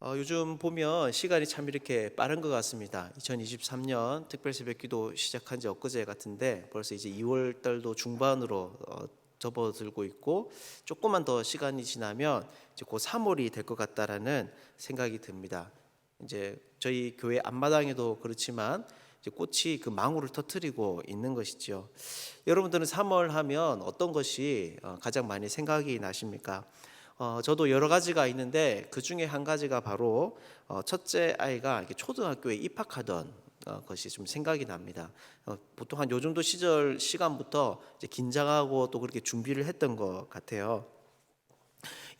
어, 요즘 보면 시간이 참 이렇게 빠른 것 같습니다. 2023년 특별 새벽기도 시작한 지 엊그제 같은데 벌써 이제 2월 달도 중반으로 어, 접어들고 있고 조금만 더 시간이 지나면 이제 곧 3월이 될 것 같다라는 생각이 듭니다. 이제 저희 교회 앞마당에도 그렇지만 이제 꽃이 그 망우를 터트리고 있는 것이지요. 여러분들은 3월 하면 어떤 것이 어, 가장 많이 생각이 나십니까? 어, 저도 여러 가지가 있는데 그 중에 한 가지가 바로 어, 첫째 아이가 초등학교에 입학하던 어, 것이 좀 생각이 납니다. 어, 보통 한 요 정도 시절 시간부터 긴장하고 또 그렇게 준비를 했던 것 같아요.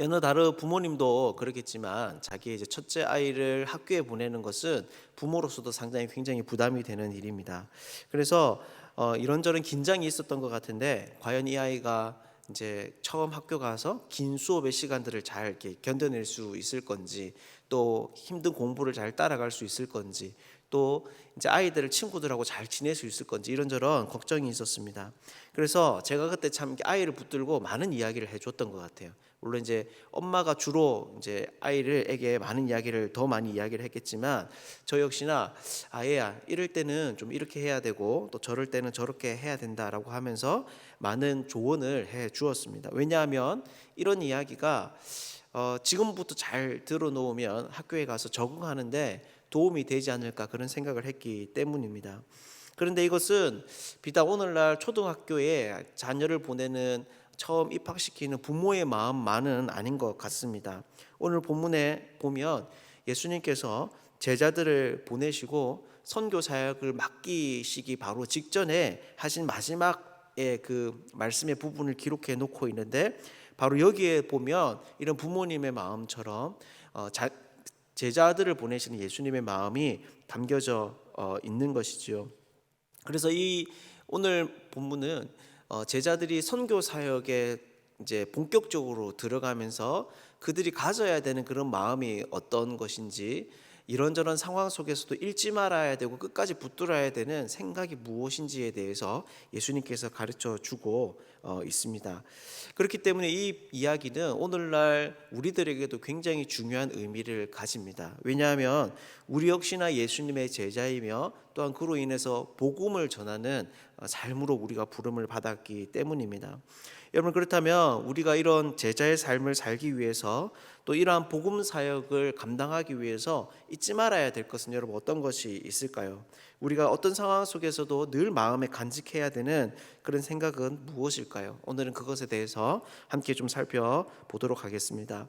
여느 다른 부모님도 그렇겠지만 자기 이제 첫째 아이를 학교에 보내는 것은 부모로서도 상당히 굉장히 부담이 되는 일입니다. 그래서 어, 이런저런 긴장이 있었던 것 같은데 과연 이 아이가 이제 처음 학교 가서 긴 수업의 시간들을 잘 이렇게 견뎌낼 수 있을 건지 또 힘든 공부를 잘 따라갈 수 있을 건지 또 이제 아이들을 친구들하고 잘 지낼 수 있을 건지 이런저런 걱정이 있었습니다. 그래서 제가 그때 참 아이를 붙들고 많은 이야기를 해줬던 것 같아요. 물론 이제 엄마가 주로 이제 아이를에게 많은 이야기를 더 많이 이야기를 했겠지만 저 역시나 아예야 이럴 때는 좀 이렇게 해야 되고 또 저럴 때는 저렇게 해야 된다라고 하면서 많은 조언을 해 주었습니다. 왜냐하면 이런 이야기가 어, 지금부터 잘 들어놓으면 학교에 가서 적응하는데 도움이 되지 않을까 그런 생각을 했기 때문입니다. 그런데 이것은 비단 오늘날 초등학교에 자녀를 보내는 처음 입학시키는 부모의 마음만은 아닌 것 같습니다. 오늘 본문에 보면 예수님께서 제자들을 보내시고 선교 사역을 맡기시기 바로 직전에 하신 마지막의 그 말씀의 부분을 기록해 놓고 있는데 바로 여기에 보면 이런 부모님의 마음처럼 어, 자, 제자들을 보내시는 예수님의 마음이 담겨져 어, 있는 것이지요. 그래서 이 오늘 본문은 어, 제자들이 선교 사역에 이제 본격적으로 들어가면서 그들이 가져야 되는 그런 마음이 어떤 것인지 이런저런 상황 속에서도 잃지 말아야 되고 끝까지 붙들어야 되는 생각이 무엇인지에 대해서 예수님께서 가르쳐 주고 어, 있습니다. 그렇기 때문에 이 이야기는 오늘날 우리들에게도 굉장히 중요한 의미를 가집니다. 왜냐하면 우리 역시나 예수님의 제자이며 또한 그로 인해서 복음을 전하는 어, 삶으로 우리가 부름을 받았기 때문입니다. 여러분 그렇다면 우리가 이런 제자의 삶을 살기 위해서 또 이러한 복음 사역을 감당하기 위해서 잊지 말아야 될 것은 여러분 어떤 것이 있을까요? 우리가 어떤 상황 속에서도 늘 마음에 간직해야 되는 그런 생각은 무엇일까요? 오늘은 그것에 대해서 함께 좀 살펴보도록 하겠습니다.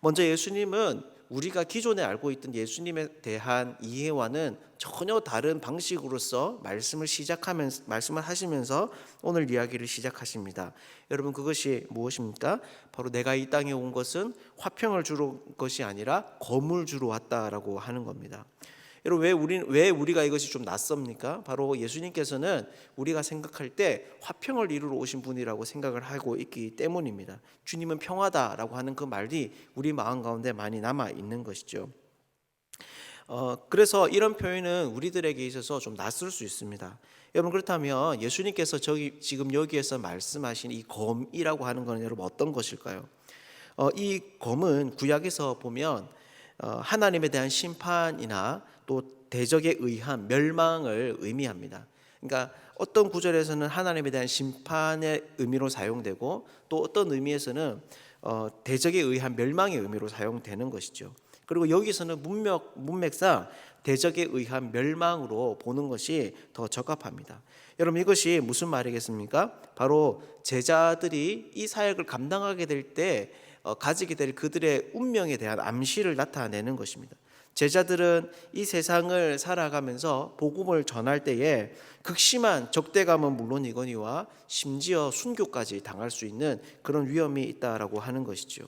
먼저 예수님은 우리가 기존에 알고 있던 예수님에 대한 이해와는 전혀 다른 방식으로서 말씀을 시작하면서 말씀을 하시면서 오늘 이야기를 시작하십니다. 여러분 그것이 무엇입니까? 바로 내가 이 땅에 온 것은 화평을 주러 온 것이 아니라 검을 주러 왔다라고 하는 겁니다. 여러분 왜 우리 왜 우리가 이것이 좀 낯섭니까? 바로 예수님께서는 우리가 생각할 때 화평을 이루러 오신 분이라고 생각을 하고 있기 때문입니다. 주님은 평화다라고 하는 그 말이 우리 마음 가운데 많이 남아 있는 것이죠. 어, 그래서 이런 표현은 우리들에게 있어서 좀 낯설 수 있습니다. 여러분 그렇다면 예수님께서 저기 지금 여기에서 말씀하신 이 검이라고 하는 것은 여러분 어떤 것일까요? 어, 이 검은 구약에서 보면 어, 하나님에 대한 심판이나 또 대적에 의한 멸망을 의미합니다. 그러니까 어떤 구절에서는 하나님에 대한 심판의 의미로 사용되고 또 어떤 의미에서는 어, 대적에 의한 멸망의 의미로 사용되는 것이죠. 그리고 여기서는 문맥, 문맥상 대적에 의한 멸망으로 보는 것이 더 적합합니다. 여러분 이것이 무슨 말이겠습니까? 바로 제자들이 이 사역을 감당하게 될때 어, 가지게 될 그들의 운명에 대한 암시를 나타내는 것입니다. 제자들은 이 세상을 살아가면서 복음을 전할 때에 극심한 적대감은 물론이거니와 심지어 순교까지 당할 수 있는 그런 위험이 있다라고 하는 것이죠.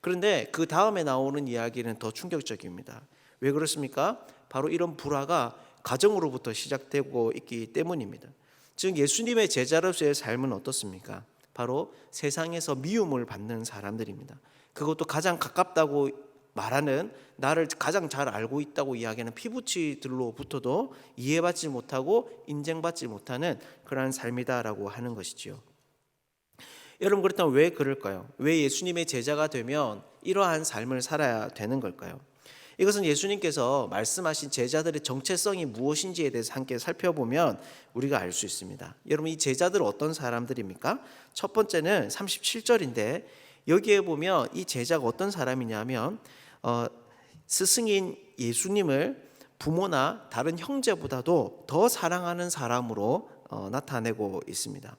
그런데 그 다음에 나오는 이야기는 더 충격적입니다. 왜 그렇습니까? 바로 이런 불화가 가정으로부터 시작되고 있기 때문입니다. 즉 예수님의 제자로서의 삶은 어떻습니까? 바로 세상에서 미움을 받는 사람들입니다. 그것도 가장 가깝다고 말하는 나를 가장 잘 알고 있다고 이야기하는 피부치들로부터도 이해받지 못하고 인정받지 못하는 그러한 삶이다라고 하는 것이지요. 여러분 그렇다면 왜 그럴까요? 왜 예수님의 제자가 되면 이러한 삶을 살아야 되는 걸까요? 이것은 예수님께서 말씀하신 제자들의 정체성이 무엇인지에 대해서 함께 살펴보면 우리가 알 수 있습니다. 여러분 이 제자들 어떤 사람들입니까? 첫 번째는 37절인데 여기에 보면 이 제자가 어떤 사람이냐면 어, 스승인 예수님을 부모나 다른 형제보다도 더 사랑하는 사람으로 어, 나타내고 있습니다.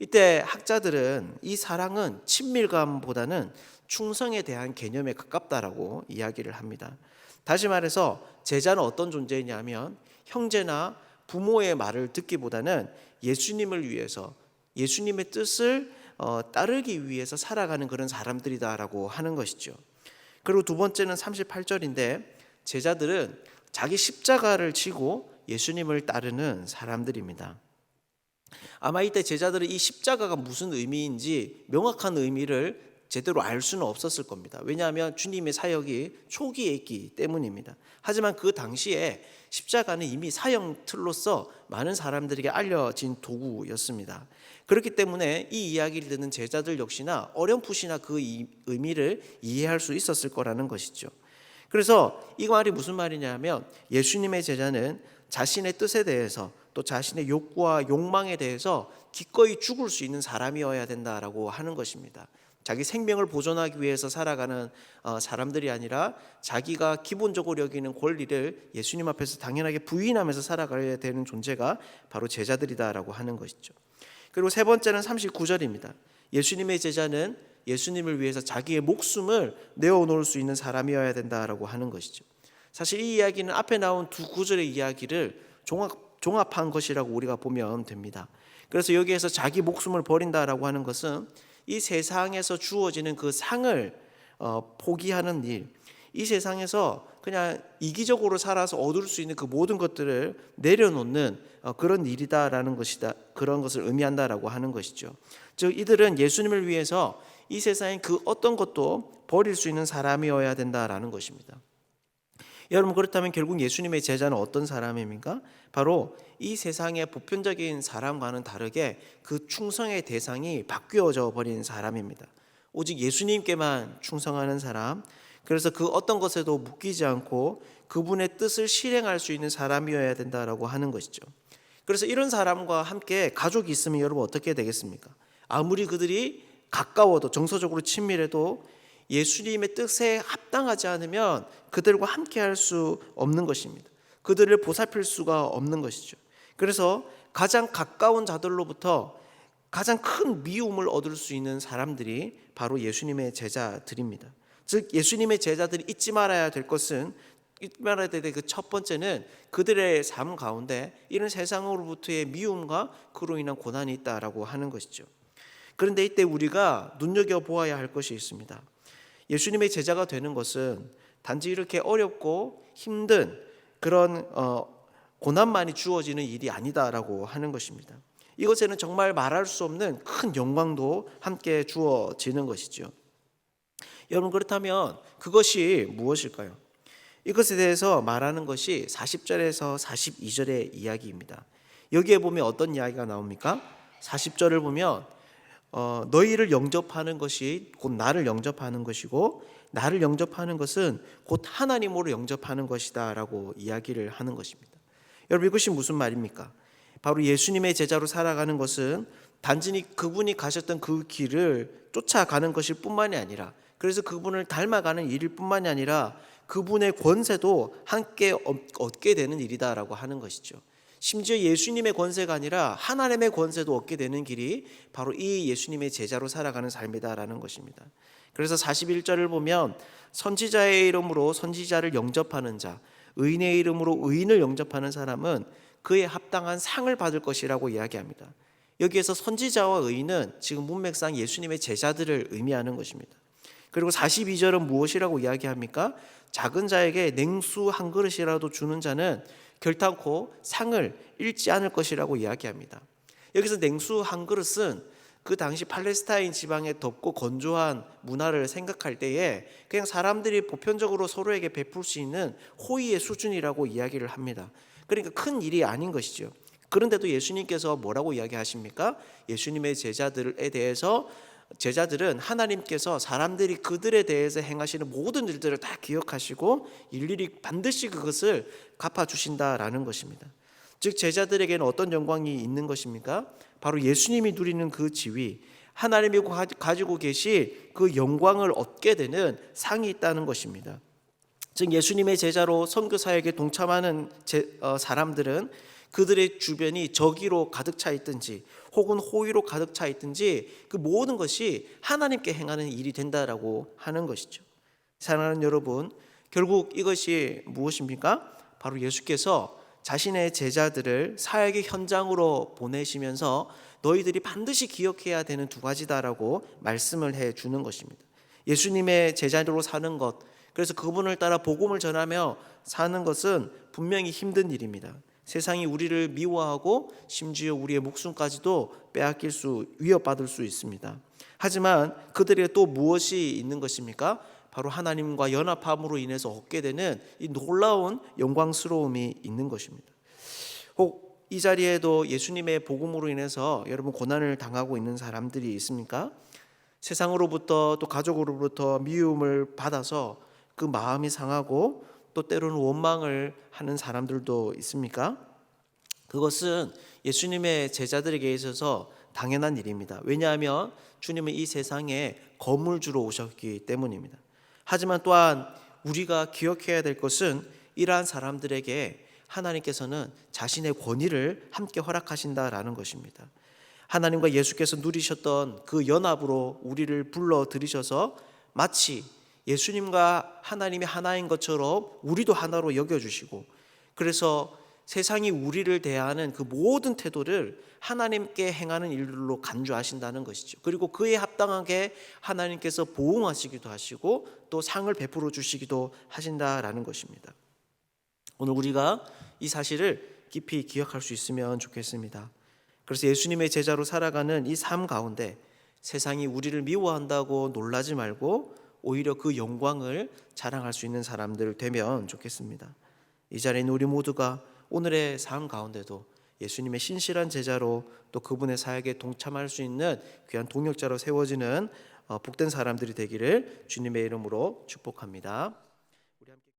이때 학자들은 이 사랑은 친밀감보다는 충성에 대한 개념에 가깝다라고 이야기를 합니다. 다시 말해서 제자는 어떤 존재냐면 형제나 부모의 말을 듣기보다는 예수님을 위해서 예수님의 뜻을 어, 따르기 위해서 살아가는 그런 사람들이다라고 하는 것이죠. 그리고 두 번째는 38절인데 제자들은 자기 십자가를 지고 예수님을 따르는 사람들입니다. 아마 이때 제자들은 이 십자가가 무슨 의미인지 명확한 의미를 제대로 알 수는 없었을 겁니다. 왜냐하면 주님의 사역이 초기에 있기 때문입니다. 하지만 그 당시에 십자가는 이미 사형 틀로서 많은 사람들에게 알려진 도구였습니다. 그렇기 때문에 이 이야기를 듣는 제자들 역시나 어렴풋이나 그 의미를 이해할 수 있었을 거라는 것이죠. 그래서 이 말이 무슨 말이냐면 예수님의 제자는 자신의 뜻에 대해서 또 자신의 욕구와 욕망에 대해서 기꺼이 죽을 수 있는 사람이어야 된다라고 하는 것입니다. 자기 생명을 보존하기 위해서 살아가는 어, 사람들이 아니라 자기가 기본적으로 여기는 권리를 예수님 앞에서 당연하게 부인하면서 살아가야 되는 존재가 바로 제자들이다라고 하는 것이죠. 그리고 세 번째는 39절입니다. 예수님의 제자는 예수님을 위해서 자기의 목숨을 내어놓을 수 있는 사람이어야 된다라고 하는 것이죠. 사실 이 이야기는 앞에 나온 두 구절의 이야기를 종합, 종합한 것이라고 우리가 보면 됩니다. 그래서 여기에서 자기 목숨을 버린다라고 하는 것은 이 세상에서 주어지는 그 상을 어, 포기하는 일, 이 세상에서 그냥 이기적으로 살아서 얻을 수 있는 그 모든 것들을 내려놓는 어, 그런 일이다라는 것이다. 그런 것을 의미한다라고 하는 것이죠. 즉 이들은 예수님을 위해서 이 세상의 그 어떤 것도 버릴 수 있는 사람이어야 된다라는 것입니다. 여러분 그렇다면 결국 예수님의 제자는 어떤 사람입니까? 바로 이 세상의 보편적인 사람과는 다르게 그 충성의 대상이 바뀌어져 버린 사람입니다. 오직 예수님께만 충성하는 사람, 그래서 그 어떤 것에도 묶이지 않고 그분의 뜻을 실행할 수 있는 사람이어야 된다라고 하는 것이죠. 그래서 이런 사람과 함께 가족이 있으면 여러분 어떻게 되겠습니까? 아무리 그들이 가까워도 정서적으로 친밀해도 예수님의 뜻에 합당하지 않으면 그들과 함께 할 수 없는 것입니다. 그들을 보살필 수가 없는 것이죠. 그래서 가장 가까운 자들로부터 가장 큰 미움을 얻을 수 있는 사람들이 바로 예수님의 제자들입니다. 즉 예수님의 제자들이 잊지 말아야 될 것은 잊지 말아야 될 그 첫 번째는 그들의 삶 가운데 이런 세상으로부터의 미움과 그로 인한 고난이 있다라고 하는 것이죠. 그런데 이때 우리가 눈여겨 보아야 할 것이 있습니다. 예수님의 제자가 되는 것은 단지 이렇게 어렵고 힘든 그런 어, 고난만이 주어지는 일이 아니다라고 하는 것입니다. 이것에는 정말 말할 수 없는 큰 영광도 함께 주어지는 것이죠. 여러분 그렇다면 그것이 무엇일까요? 이것에 대해서 말하는 것이 40절에서 42절의 이야기입니다. 여기에 보면 어떤 이야기가 나옵니까? 40절을 보면 어, 너희를 영접하는 것이 곧 나를 영접하는 것이고 나를 영접하는 것은 곧 하나님으로 영접하는 것이다라고 이야기를 하는 것입니다. 여러분 이것이 무슨 말입니까? 바로 예수님의 제자로 살아가는 것은 단순히 그분이 가셨던 그 길을 쫓아가는 것일 뿐만이 아니라 그래서 그분을 닮아가는 일일 뿐만이 아니라 그분의 권세도 함께 얻게 되는 일이다라고 하는 것이죠. 심지어 예수님의 권세가 아니라 하나님의 권세도 얻게 되는 길이 바로 이 예수님의 제자로 살아가는 삶이다라는 것입니다. 그래서 41절을 보면 선지자의 이름으로 선지자를 영접하는 자, 의인의 이름으로 의인을 영접하는 사람은 그에 합당한 상을 받을 것이라고 이야기합니다. 여기에서 선지자와 의인은 지금 문맥상 예수님의 제자들을 의미하는 것입니다. 그리고 42절은 무엇이라고 이야기합니까? 작은 자에게 냉수 한 그릇이라도 주는 자는 결탄코 상을 잃지 않을 것이라고 이야기합니다. 여기서 냉수 한 그릇은 그 당시 팔레스타인 지방의 덥고 건조한 문화를 생각할 때에 그냥 사람들이 보편적으로 서로에게 베풀 수 있는 호의의 수준이라고 이야기를 합니다. 그러니까 큰 일이 아닌 것이죠. 그런데도 예수님께서 뭐라고 이야기하십니까? 예수님의 제자들에 대해서 제자들은 하나님께서 사람들이 그들에 대해서 행하시는 모든 일들을 다 기억하시고 일일이 반드시 그것을 갚아 주신다라는 것입니다. 즉 제자들에게는 어떤 영광이 있는 것입니까? 바로 예수님이 누리는 그 지위, 하나님이 가- 가지고 계실 그 영광을 얻게 되는 상이 있다는 것입니다. 즉 예수님의 제자로 선교 사역에 동참하는 제- 어, 사람들은 그들의 주변이 저기로 가득 차 있든지 혹은 호의로 가득 차 있든지 그 모든 것이 하나님께 행하는 일이 된다라고 하는 것이죠. 사랑하는 여러분, 결국 이것이 무엇입니까? 바로 예수께서 자신의 제자들을 사역의 현장으로 보내시면서 너희들이 반드시 기억해야 되는 두 가지다라고 말씀을 해 주는 것입니다. 예수님의 제자로 사는 것, 그래서 그분을 따라 복음을 전하며 사는 것은 분명히 힘든 일입니다. 세상이 우리를 미워하고 심지어 우리의 목숨까지도 빼앗길 수 위협받을 수 있습니다. 하지만 그들에게 또 무엇이 있는 것입니까? 바로 하나님과 연합함으로 인해서 얻게 되는 이 놀라운 영광스러움이 있는 것입니다. 혹 이 자리에도 예수님의 복음으로 인해서 여러분 고난을 당하고 있는 사람들이 있습니까? 세상으로부터 또 가족으로부터 미움을 받아서 그 마음이 상하고 또 때로는 원망을 하는 사람들도 있습니까? 그것은 예수님의 제자들에게 있어서 당연한 일입니다. 왜냐하면 주님은 이 세상에 주러 오셨기 때문입니다. 하지만 또한 우리가 기억해야 될 것은 이러한 사람들에게 하나님께서는 자신의 권위를 함께 허락하신다라는 것입니다. 하나님과 예수께서 누리셨던 그 연합으로 우리를 불러 들이셔서 마치 예수님과 하나님이 하나인 것처럼 우리도 하나로 여겨 주시고 그래서 세상이 우리를 대하는 그 모든 태도를 하나님께 행하는 일로 간주하신다는 것이죠. 그리고 그에 합당하게 하나님께서 보응하시기도 하시고 또 상을 베풀어 주시기도 하신다라는 것입니다. 오늘 우리가 이 사실을 깊이 기억할 수 있으면 좋겠습니다. 그래서 예수님의 제자로 살아가는 이 삶 가운데 세상이 우리를 미워한다고 놀라지 말고 오히려 그 영광을 자랑할 수 있는 사람들 되면 좋겠습니다. 이 자리에 있는 우리 모두가 오늘의 삶 가운데도 예수님의 신실한 제자로 또 그분의 사역에 동참할 수 있는 귀한 동역자로 세워지는 어, 복된 사람들이 되기를 주님의 이름으로 축복합니다.